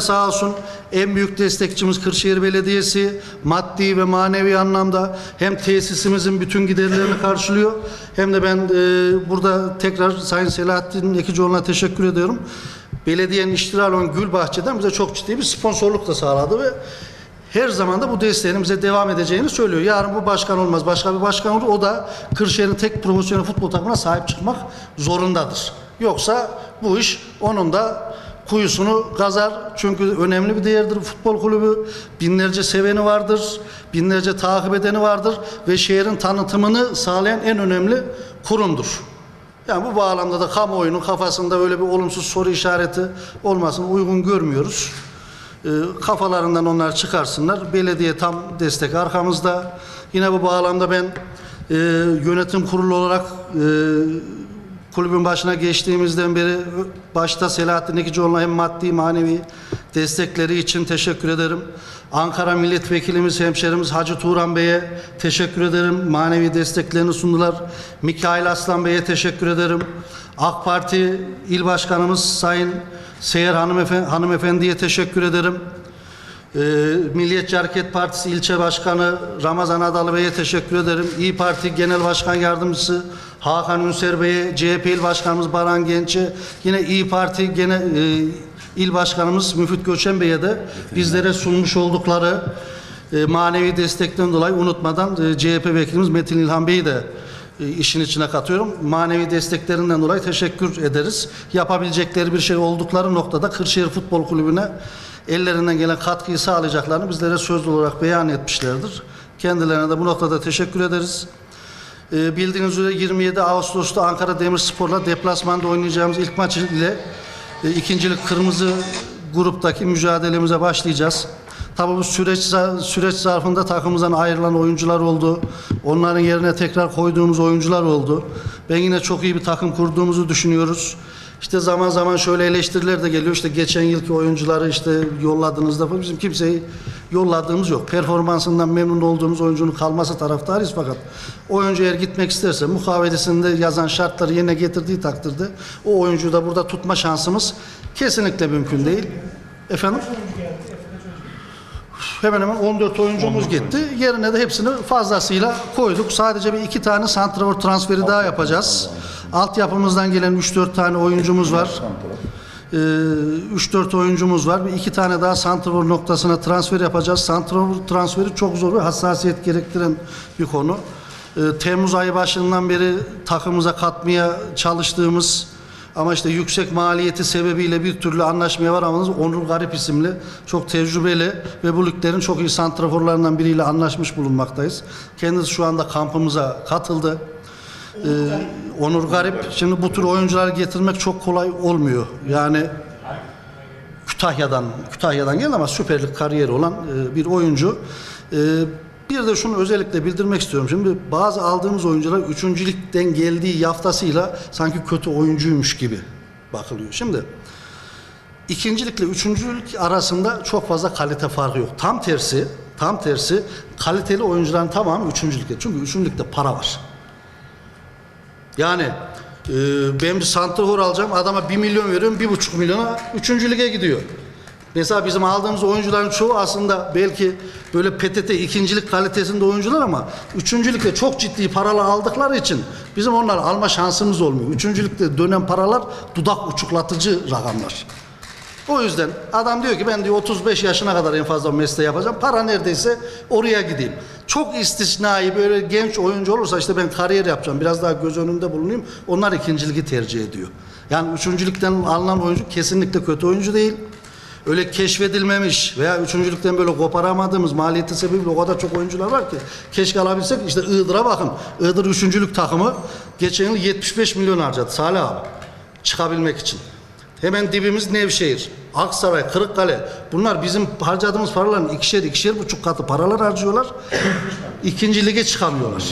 Sağ olsun en büyük destekçimiz Kırşehir Belediyesi maddi ve manevi anlamda hem tesisimizin bütün giderlerini karşılıyor hem de ben e, burada tekrar Sayın Selahattin Ekicioğlu'na teşekkür ediyorum. Belediyenin iştiral olan Gül Bahçe'den bize çok ciddi bir sponsorluk da sağladı ve her zaman da bu desteğinin bize devam edeceğini söylüyor. Yarın bu başkan olmaz, başka bir başkan olur. O da Kırşehir'in tek profesyonel futbol takımına sahip çıkmak zorundadır. Yoksa bu iş onun da kuyusunu kazar. Çünkü önemli bir değerdir futbol kulübü. Binlerce seveni vardır, binlerce takip edeni vardır ve şehrin tanıtımını sağlayan en önemli kurumdur. Yani bu bağlamda da kamuoyunun kafasında öyle bir olumsuz soru işareti olmasını uygun görmüyoruz. Ee, kafalarından onlar çıkarsınlar. Belediye tam destek arkamızda. Yine bu bağlamda ben e, yönetim kurulu olarak e, kulübün başına geçtiğimizden beri başta Selahattin Ekicioğlu'na hem maddi manevi destekleri için teşekkür ederim. Ankara Milletvekilimiz, hemşerimiz Hacı Turan Bey'e teşekkür ederim. Manevi desteklerini sundular. Mikail Aslan Bey'e teşekkür ederim. AK Parti İl Başkanımız Sayın Seher Hanımefendi, Hanımefendi'ye teşekkür ederim. Ee, Milliyetçi Hareket Partisi ilçe başkanı Ramazan Adalı Bey'e teşekkür ederim. İyi Parti Genel Başkan Yardımcısı Hakan Ünser Bey'e, CHP İl Başkanımız Baran Genç'e, yine İyi Parti Genel e, İl Başkanımız Müfit Göçen Bey'e de bizlere sunmuş oldukları e, manevi destekten dolayı unutmadan e, CHP vekilimiz Metin İlhan Bey'i de işin içine katıyorum. Manevi desteklerinden dolayı teşekkür ederiz. Yapabilecekleri bir şey oldukları noktada Kırşehir Futbol Kulübü'ne ellerinden gelen katkıyı sağlayacaklarını bizlere sözlü olarak beyan etmişlerdir. Kendilerine de bu noktada teşekkür ederiz. E, bildiğiniz üzere 27 Ağustos'ta Ankara Demirspor'la deplasmanda oynayacağımız ilk maç ile e, ikincilik kırmızı gruptaki mücadelemize başlayacağız. Tabii bu süreç süreç zarfında takımımızdan ayrılan oyuncular oldu. Onların yerine tekrar koyduğumuz oyuncular oldu. Ben yine çok iyi bir takım kurduğumuzu düşünüyoruz. İşte zaman zaman şöyle eleştiriler de geliyor. İşte geçen yılki oyuncuları işte yolladığınızda falan bizim kimseyi yolladığımız yok. Performansından memnun olduğumuz oyuncunun kalması taraftarıyız fakat oyuncu eğer gitmek isterse mukavelesinde yazan şartları yerine getirdiği takdirde o oyuncuyu da burada tutma şansımız kesinlikle mümkün değil. Efendim? Hemen hemen 14 oyuncumuz gitti. Yerine de hepsini fazlasıyla koyduk. Sadece bir iki tane santrafor transferi daha yapacağız. Altyapımızdan gelen 3-4 tane oyuncumuz var. Ee, 3-4 oyuncumuz var. Bir iki tane daha santrafor noktasına transfer yapacağız. Santrafor transferi çok zor ve hassasiyet gerektiren bir konu. Ee, Temmuz ayı başından beri takımıza katmaya çalıştığımız ama işte yüksek maliyeti sebebiyle bir türlü anlaşmaya varamadığımız Onur Garip isimli çok tecrübeli ve bu liglerin çok iyi santraforlarından biriyle anlaşmış bulunmaktayız. Kendisi şu anda kampımıza katıldı. Ee, Onur Garip şimdi bu tür oyuncuları getirmek çok kolay olmuyor. Yani Kütahya'dan Kütahya'dan geldi ama Süper kariyeri olan e, bir oyuncu. E, bir de şunu özellikle bildirmek istiyorum. Şimdi bazı aldığımız oyuncular üçüncülükten geldiği yaftasıyla sanki kötü oyuncuymuş gibi bakılıyor. Şimdi ikincilikle üçüncülük arasında çok fazla kalite farkı yok. Tam tersi, tam tersi kaliteli oyuncuların tamamı üçüncülükte. Çünkü üçüncülükte para var. Yani e, ben bir santrafor alacağım adama 1 milyon veriyorum bir buçuk milyona üçüncü lige gidiyor. Mesela bizim aldığımız oyuncuların çoğu aslında belki böyle PTT ikincilik kalitesinde oyuncular ama üçüncülükte çok ciddi paralar aldıkları için bizim onları alma şansımız olmuyor. Üçüncülükte dönen paralar dudak uçuklatıcı rakamlar. O yüzden adam diyor ki ben diyor 35 yaşına kadar en fazla mesleği yapacağım. Para neredeyse oraya gideyim. Çok istisnai böyle genç oyuncu olursa işte ben kariyer yapacağım. Biraz daha göz önünde bulunayım. Onlar ikinciliği tercih ediyor. Yani üçüncülükten alınan oyuncu kesinlikle kötü oyuncu değil. Öyle keşfedilmemiş veya üçüncülükten böyle koparamadığımız maliyeti sebebiyle o kadar çok oyuncular var ki keşke alabilsek işte Iğdır'a bakın. Iğdır üçüncülük takımı geçen yıl 75 milyon harcadı Salih abi çıkabilmek için. Hemen dibimiz Nevşehir, Aksaray, Kırıkkale. Bunlar bizim harcadığımız paraların ikişer ikişer buçuk katı paralar harcıyorlar. İkinci lige çıkamıyorlar.